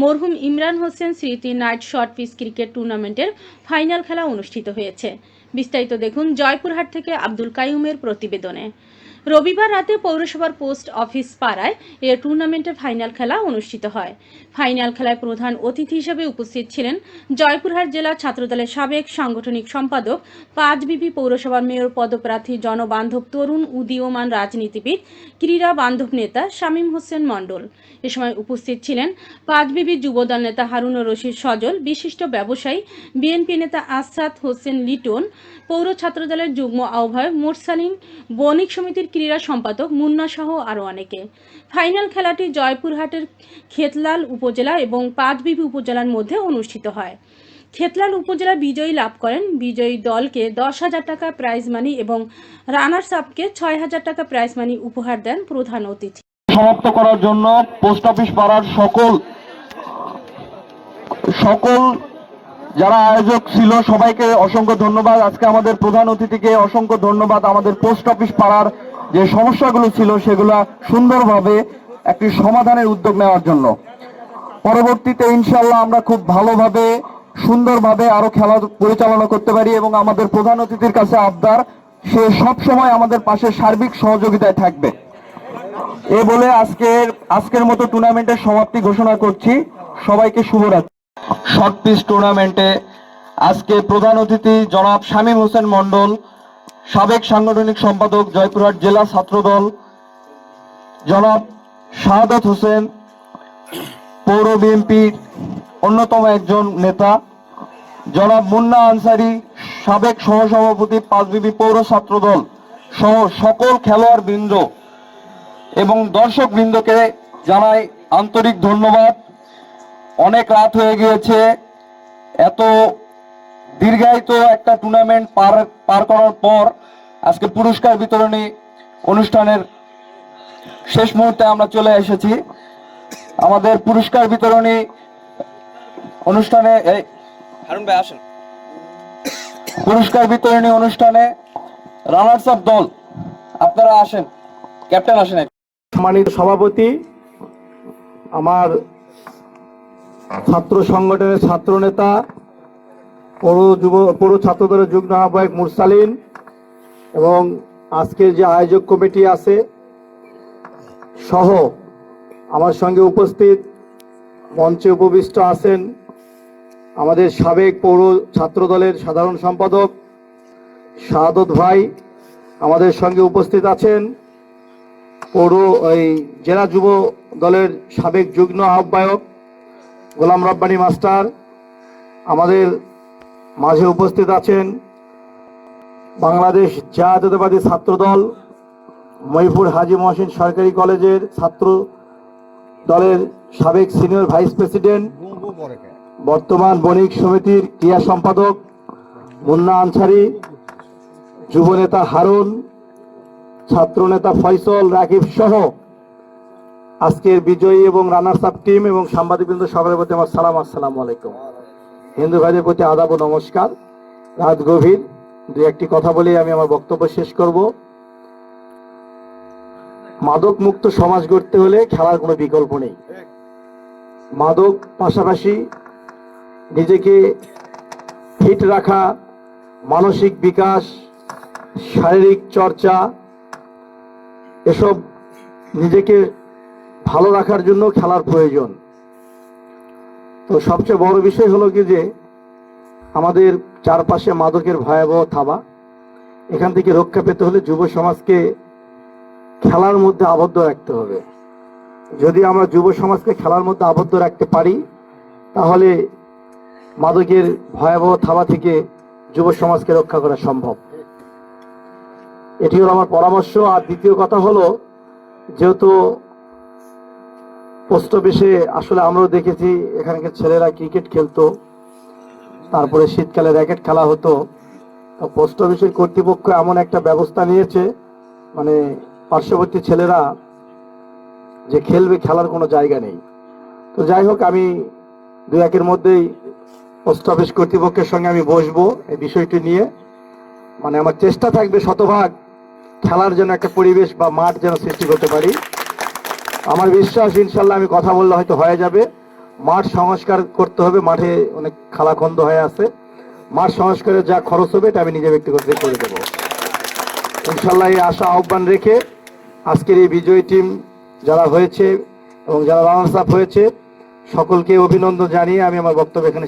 মরহুম ইমরান হোসেন স্মৃতি night short pitch cricket টুর্নামেন্টের ফাইনাল খেলা অনুষ্ঠিত হয়েছে। বিস্তারিত দেখুন জয়পুরহাট থেকে আব্দুল কাইউমের প্রতিবেদনে। রবিবার রাতে পৌরসভার পোস্ট অফিস পাড়ায় এ টুর্নামেন্টের ফাইনাল খেলা অনুষ্ঠিত হয়। ফাইনাল খেলায় প্রধান অতিথি হিসেবে উপস্থিত ছিলেন জয়পুরহাট জেলা ছাত্রদলের সাবেক সাংগঠনিক সম্পাদক পাঁচবিবি পৌরসভার মেয়র পদপ্রার্থী জনবান্ধব তরুণ উদীয়মান রাজনীতিবিদ ক্রীড়া বান্ধব নেতা শামীম হোসেন মণ্ডল। এ সময় উপস্থিত ছিলেন পাঁচবিবি যুবদল নেতা হারুনুর রশিদ সজল, বিশিষ্ট ব্যবসায়ী বিএনপি নেতা আসাদ হোসেন লিটন, পৌর ছাত্রদলের যুগ্ম আহ্বায়ক মোরসালিম, বণিক সমিতির ক্রীড়া সম্পাদক মুন্না সহ আরও অনেকে। ফাইনাল খেলাটি জয়পুরহাটের খেতলাল উপজেলা এবং পাঁচবিবি উপজেলার মধ্যে অনুষ্ঠিত হয়। খেতলাল উপজেলা বিজয়ী লাভ করেন। বিজয়ী দলকে দশ হাজার টাকা প্রাইজ মানি এবং রানার্স আপকে ছয় হাজার টাকা প্রাইজ মানি উপহার দেন প্রধান অতিথি। সমাপ্ত করার জন্য পোস্ট অফিস পাড়ার সকল সকল যারা আয়োজক ছিল সবাইকে অসংখ্য ধন্যবাদ। আজকে আমাদের প্রধান অতিথিকে অসংখ্য ধন্যবাদ। আমাদের পোস্ট অফিস পাড়ার যে সমস্যাগুলো ছিল সেগুলো সুন্দরভাবে একটি সমাধানের উদ্যোগ নেওয়ার জন্য। পরবর্তীতে ইনশাল্লাহ আমরা খুব ভালোভাবে, সুন্দরভাবে আরও খেলা পরিচালনা করতে পারি এবং আমাদের প্রধান অতিথির কাছে আবদার, সে সব সময় আমাদের পাশে সার্বিক সহযোগিতায় থাকবে। এ বলে আজকের আজকের মতো টুর্নামেন্টের সমাপ্তি ঘোষণা করছি। সবাইকে শুভরাত্রি। শর্ট পিচ টুর্নামেন্টে আজকে প্রধান অতিথি জনাব শামীম হোসেন মন্ডল সাবেক সাংগঠনিক সম্পাদক জয়পুরহাট জেলা ছাত্রদল, জনাব শাহাদত হোসেন, পৌর বিএনপির অন্যতম একজন নেতা, জনাব মুন্না আনসারি, সাবেক সহসভাপতি, পাঁচবিবি পৌর ছাত্রদল সহ সকল খেলোয়াড় বৃন্দ এবং দর্শক বৃন্দকে জানাই আন্তরিক ধন্যবাদ। অনেক রাত হয়ে গিয়েছে, এত দীর্ঘায়িত একটা টুর্নামেন্ট পার পার করার পর আজকে পুরস্কার বিতরণী অনুষ্ঠানের শেষ মুহূর্তে আমরা চলে এসেছি। আমাদের পুরস্কার বিতরণী অনুষ্ঠানে এই হারুন ভাই আসেন। পুরস্কার বিতরণী অনুষ্ঠানে রানার্স আপ দল আপনারা আসেন। ক্যাপ্টেন আসেন সম্মানিত সভাপতি আমার ছাত্র সংগঠনের ছাত্র নেতা পৌর যুব, পৌর ছাত্রদলের যুগ্ম আহ্বায়ক মুরসালিন এবং আজকের যে আয়োজক কমিটি আছে সহ আমার সঙ্গে উপস্থিত মঞ্চে উপবিষ্ট আছেন আমাদের সাবেক পৌর ছাত্রদলের সাধারণ সম্পাদক শাহাদত ভাই। আমাদের সঙ্গে উপস্থিত আছেন পৌর ওই জেলা যুব দলের সাবেক যুগ্ম আহ্বায়ক গোলাম রব্বানি মাস্টার। আমাদের মাঝে উপস্থিত আছেন বাংলাদেশ জাতীয়তাবাদী ছাত্রদল মহিপুর হাজি মহসিন সরকারি কলেজের ছাত্র দলের সাবেক সিনিয়র ভাইস প্রেসিডেন্ট, বর্তমান বণিক সমিতির ক্রিয়া সম্পাদক মুন্না আনসারি যুবনেতা হারুন ছাত্রনেতা ফয়সল রাকিব সহ আজকের বিজয়ী এবং রানার্স আপ টিম এবং সাংবাদিকবৃন্দ সকলের প্রতি আমার সালাম, আসসালামু আলাইকুম। হিন্দু ভাইদের প্রতি আদাব ও নমস্কার। রাত গভীর। দু একটি কথা বলেই আমি আমার বক্তব্য শেষ করব। মাদক মুক্ত সমাজ গড়তে হলে খেলার কোনো বিকল্প নেই। মাদক পাশাপাশি নিজেকে ফিট রাখা, মানসিক বিকাশ, শারীরিক চর্চা, এসব নিজেকে ভালো রাখার জন্য খেলার প্রয়োজন। তো সবচেয়ে বড় বিষয় হলো কি যে আমাদের চারপাশে মাদকের ভয়াবহ থাবা। এখান থেকে রক্ষা পেতে হলে যুব সমাজকে খেলার মধ্যে আবদ্ধ রাখতে হবে। যদি আমরা যুব সমাজকে খেলার মধ্যে আবদ্ধ রাখতে পারি, তাহলে মাদকের ভয়াবহ থাবা থেকে যুব সমাজকে রক্ষা করা সম্ভব। এটি হলো আমার পরামর্শ। আর দ্বিতীয় কথা হলো, যেহেতু পোস্ট অফিসে আসলে আমরাও দেখেছি এখানকার ছেলেরা ক্রিকেট খেলতো। তারপরে শীতকালে র্যাকেট খেলা হতো। তো পোস্ট অফিসের কর্তৃপক্ষ এমন একটা ব্যবস্থা নিয়েছে মানে পার্শ্ববর্তী ছেলেরা যে খেলবে খেলার কোনো জায়গা নেই। তো যাই হোক, আমি দু একের মধ্যেই পোস্ট অফিস কর্তৃপক্ষের সঙ্গে আমি বসবো এই বিষয়টি নিয়ে। মানে আমার চেষ্টা থাকবে শতভাগ খেলার জন্য একটা পরিবেশ বা মাঠ যেন সৃষ্টি করতে পারি। আমার বিশ্বাস, ইনশাল্লাহ আমি কথা বললে হয়তো হয়ে যাবে। মাঠ সংস্কার করতে হবে, মাঠে অনেক খালাখন্দ হয়ে আছে। মাঠ সংস্কারের যা খরচ হবে, এটা আমি নিজে ব্যক্তিগত করে দেবো। ইনশাল্লাহ এই আশা, আহ্বান রেখে আজকের এই বিজয়ী টিম যারা হয়েছে এবং যারা রানার্স আপ হয়েছে, সকলকে অভিনন্দন জানিয়ে আমি আমার বক্তব্য এখানে